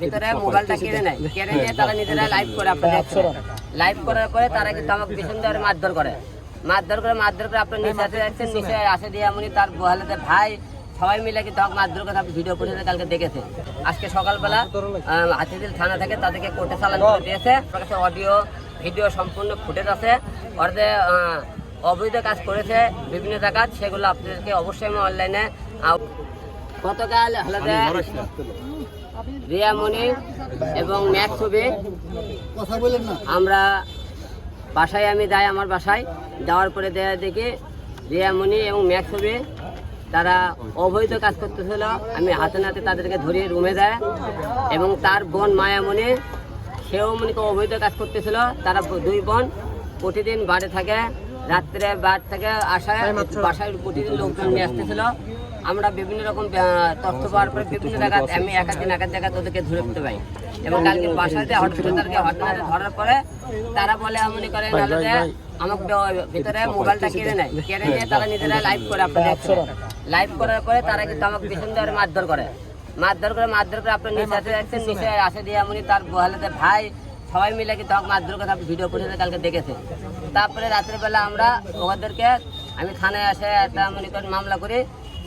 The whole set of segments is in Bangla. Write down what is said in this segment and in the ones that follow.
ভিতরে মোবাইলটা কেড়ে নেয় কেড়ে নিয়ে তারা নিজেরা লাইভ করে আপনার লাইভ করার পরে তারা কিন্তু আমাকে ভীষণ ধরে মারধর করে মারধর করে মারধর করে আপনার নিচে আসে যাচ্ছেন নিচে আসে দিয়ে এমনই তার বহালেতে ভাই সবাই মিলে কিন্তু আমাকে মারধর করে ভিডিও করে কালকে দেখেছে। আজকে সকালবেলা আহ, হাতিঝিল থানা থেকে তাদেরকে কোর্টে চালান করে দিয়েছে। কাছে অডিও ভিডিও সম্পূর্ণ ফুটেজ আছে। আহ, অবৈধ কাজ করেছে বিভিন্ন জায়গা সেগুলো আপনাদেরকে অবশ্যই আমি অনলাইনে গতকাল হলাতে রিয়ামণি এবং ম্যাক ছবি। কথা বলেন না। আমরা বাসায় আমি যাই আমার বাসায়। যাওয়ার পরে দেখা দেখি রিয়ামণি এবং ম্যাক ছবি। তারা অবৈধ কাজ করতেছিল। আমি হাতে নাতে তাদেরকে ধরিয়ে রুমে দেয় এবং তার বোন মায়ামণি সেও মনিকে অবৈধ কাজ করতেছিল। তারা দুই বোন প্রতিদিন বাড়ি থাকে রাত্রে বাড়ি থেকে আসায় বাসায় প্রতিদিন লোকজন নিয়ে আসতেছিল। আমরা বিভিন্ন রকম তথ্য পাওয়ার পরে বিভিন্ন জায়গায় আমি এক দিন এক জায়গায় ওদেরকে ধরে ফেলতে পাই এবং কালকে বাসাতে হঠাৎ তাদেরকে হঠাৎ ধরার পরে তারা বলে মনে করে যে আমাকে ভিতরে মোবাইলটা কেড়ে নেয়। কেড়ে নিয়ে তারা নিজেরা লাইভ করে আপনাদের লাইভ করার। পরে তারা কিন্তু আমাকে ভীষণ ধরে মারধর করে। মারধর করে মারধর করে আপনার নিচে আসে যাচ্ছেন নিচে আসে দিয়ে এমনই তার বহালেতে ভাই সবাই মিলে কিন্তু আমাকে মারধর করে ভিডিও করে কালকে দেখেছে। তারপরে রাত্রেবেলা আমরা ওদেরকে আমি থানায় আসে একটা মনে করেন মামলা করি।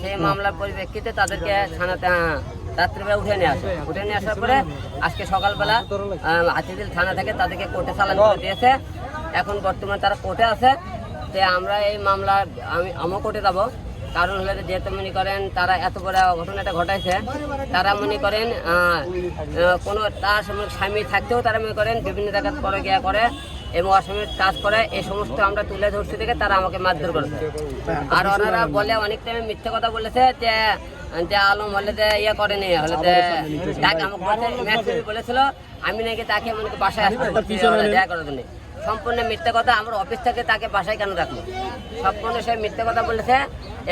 সেই মামলার পরিপ্রেক্ষিতে তাদেরকে থানাতে রাত্রিবেলা উঠে নিয়ে আসে। উঠে নিয়ে আসার পরে আজকে সকালবেলা আহ, হাতিঝিল থানা থেকে তাদেরকে কোর্টে চালান করে দিয়েছে। এখন বর্তমানে তারা কোর্টে আছে। তো আমরা এই মামলা আমি আমিও কোর্টে যাব। কারণ হলে যেহেতু মনে করেন তারা এত বড় ঘটনাটা ঘটাইছে তারা মনে করেন কোনো তার স্বামী থাকতেও তারা মনে করেন বিভিন্ন জায়গায় পরে গিয়া করে। এবং অসমের কাজ করায় এই সমস্ত আমরা তুলে ধরছি থেকে তারা আমাকে মারধর করেছে। আর ওনারা বলে, অনেক টাইমে মিথ্যে কথা বলেছে যে যে আলম হলে যে ইয়ে করেনি হলে যে তাকে আমাকে বলেছিল, আমি নাকি তাকে মনে বাসায় আসতে দেখা জন্য। সম্পূর্ণ মিথ্যে কথা আমার অফিস থেকে তাকে বাসায় কেন রাখল? সম্পূর্ণ সে মিথ্যে কথা বলেছে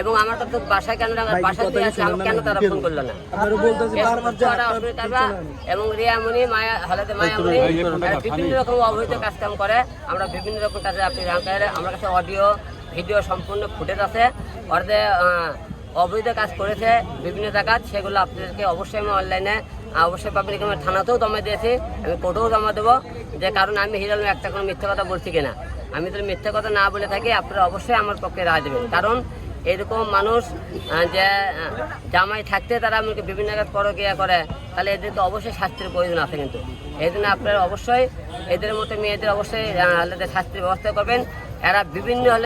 এবং আমার তো বাসায় কেন রাখল? বাসায় দিয়ে আসলে আমাকে কেন তারা ফোন করল না? এবং রিয়ামণি মায়া হলাতে মায়ামণি বিভিন্ন রকম অবৈধ কাজকাম করে। আমরা বিভিন্ন রকম কাজে আপনি জানতে আমার কাছে অডিও ভিডিও সম্পূর্ণ ফুটেজ আছে। আহ, অবৈধ কাজ করেছে বিভিন্ন জায়গা সেগুলো আপনাদেরকে অবশ্যই আমি অনলাইনে অবশ্যই পাবলিক আমার থানাতেও জমা দিয়েছি আমি কোর্টেও জমা দেবো যে কারণ আমি হিরাল একটা কোনো মিথ্যে কথা বলছি কিনা। আমি যদি মিথ্যে কথা না বলে থাকি আপনারা অবশ্যই আমার পক্ষে রায় দেবেন। কারণ এরকম মানুষ যে জামাই থাকতে তারা আমাকে বিভিন্ন জায়গায় পরকিয়া করে তাহলে এদের তো অবশ্যই শাস্তির প্রয়োজন আছে কিন্তু। এই জন্য আপনারা অবশ্যই এদের মতো মেয়েদের অবশ্যই আহ, শাস্তির ব্যবস্থা করবেন। এরা বিভিন্ন